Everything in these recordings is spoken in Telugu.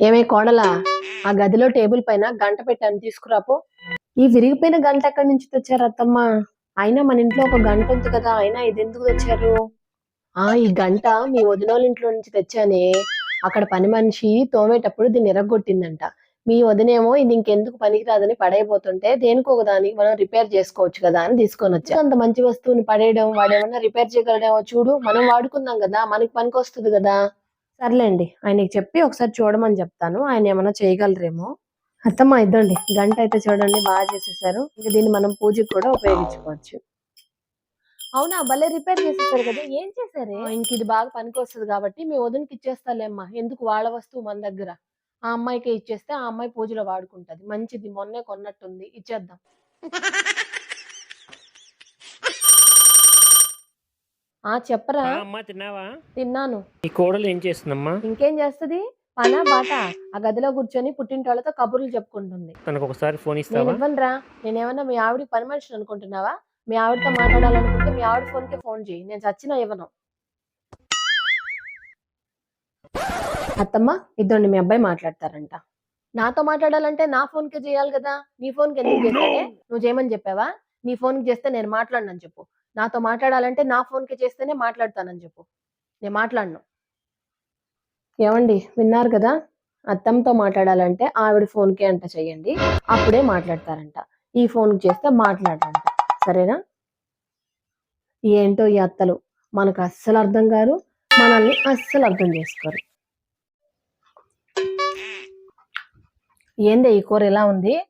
ఏమే కోడలా ఆ గదిలో టేబుల్ పైన గంట పెట్టాను తీసుకురాపో. ఈ విరిగిపోయిన గంట ఎక్కడి నుంచి తెచ్చారు అత్తమ్మ? అయినా మన ఇంట్లో ఒక గంట ఉంది కదా అయినా ఇది ఎందుకు తెచ్చారు? ఆ ఈ గంట మీ వదినోళ్ళ ఇంట్లో నుంచి తెచ్చానే. అక్కడ పని మనిషి తోమేటప్పుడు దీన్ని ఎరగొట్టిందంట. మీ వదినేమో ఇది ఇంకెందుకు పనికిరాదని పడైపోతుంటే దేనికి ఒక దానికి మనం రిపేర్ చేసుకోవచ్చు కదా అని తీసుకొని వచ్చా. అంత మంచి వస్తువుని పడేయడం వాడేమన్నా రిపేర్ చేయగలడేమో చూడు మనం వాడుకుందాం కదా మనకి పనికి వస్తుంది కదా. సర్లేండి ఆయనకి చెప్పి ఒకసారి చూడమని చెప్తాను. ఆయన ఏమైనా చేయగలరేమో. అత్తమ్మ ఇద్దండి గంట అయితే చూడండి బాగా చేసేసారు. ఇంకా దీన్ని మనం పూజకి కూడా ఉపయోగించుకోవచ్చు. అవునా భలే రిపేర్ చేసేసారు కదా ఏం చేశారే? ఇంక ఇది బాగా పనికి వస్తుంది కాబట్టి మీ వదినకి ఇచ్చేస్తాలేమ్మా ఎందుకు వాళ్ళ వస్తువు మన దగ్గర? ఆ అమ్మాయికి ఇచ్చేస్తే ఆ అమ్మాయి పూజలో వాడుకుంటది. మంచిది మొన్నే కొన్నట్టుంది ఇచ్చేద్దాం. ఆ చెప్పరా? ఆ, అమ్మా తిన్నావా? తిన్నాను. ఈ కోడలు ఏం చేస్తుందమ్మా? ఇంకేం చేస్తది? పనా బాట? ఆ గదిలో కూర్చొని పుట్టింటోళ్ళతో కబుర్లు చెప్పుకుంటుంది. తనకు ఒకసారి ఫోన్ నేను ఇస్తావా? ఇవ్వనురా. నేనేమన్నా మీ ఆవిడ పని మనిషిని అనుకుంటున్నావా? మీ ఆవిడతో మాట్లాడాలనుకుంటే మీ ఆవిడ ఫోన్కి ఫోన్ చేయి. నేను చచ్చినా ఇవ్వను. అత్తమ్మ ఇద్దండి మీ అబ్బాయి మాట్లాడతారంట. నాతో మాట్లాడాలంటే నా ఫోన్కి చేయాలి కదా? నీ ఫోన్కి ఎందుకు చేశాడే నువ్వు చేయమని చెప్పావా? నీ ఫోన్కి చేస్తే నేను మాట్లాడనని చెప్పు. నాతో మాట్లాడాలంటే నా ఫోన్కి చేస్తేనే మాట్లాడతానని చెప్పు. నేను మాట్లాడను. ఏమండి? విన్నారు కదా? అత్తంతో మాట్లాడాలంటే ఆవిడ ఫోన్కే అంట చెయ్యండి. అప్పుడే మాట్లాడతారంట. ఈ ఫోన్కి చేస్తే మాట్లాడరంట. సరేనా? ఏంటో ఈ అత్తలు? మనకు అస్సలు అర్థం కారు. మనల్ని అస్సలు అర్థం చేసుకోరు. ఏంది ఈ కూర ఎలా ఉంది?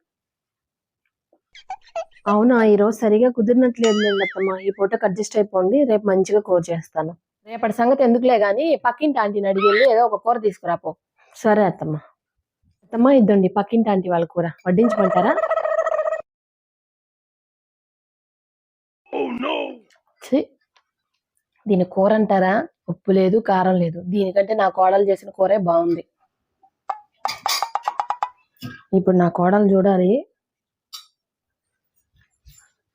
అవునా ఈరోజు సరిగా కుదిరినట్లేదు అత్తమ్మ ఈ పూటకు అడ్జస్ట్ అయిపోండి రేపు మంచిగా కూర చేస్తాను. రేపటి సంగతి ఎందుకులే గాని పక్కింటి ఆంటీని అడిగి వెళ్ళి ఏదో ఒక కూర తీసుకురాపో. సరే అత్తమ్మ. అత్తమ్మ ఇద్దండి పక్కింటి ఆంటీ వాళ్ళ కూర. వడ్డించమంటారా? ఛీ! దీని కూర అంటారా? ఉప్పు లేదు కారం లేదు. దీనికంటే నా కోడలు చేసిన కూరే బాగుంది. ఇప్పుడు నా కోడలు చూడాలి.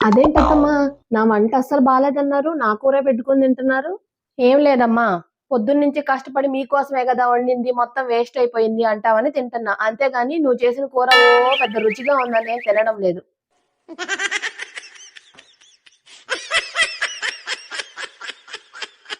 అదేంటమ్మా నా వంట అస్సలు బాగాలేదన్నారు నా కూరే పెట్టుకొని తింటున్నారు? ఏం లేదమ్మా. పొద్దున్న నుంచి కష్టపడి మీకోసమే కదా వండింది మొత్తం వేస్ట్ అయిపోయింది అంటావని తింటున్నా. అంతేగాని నువ్వు చేసిన కూర ఓ పెద్ద రుచిగా ఉందని తినడం లేదు.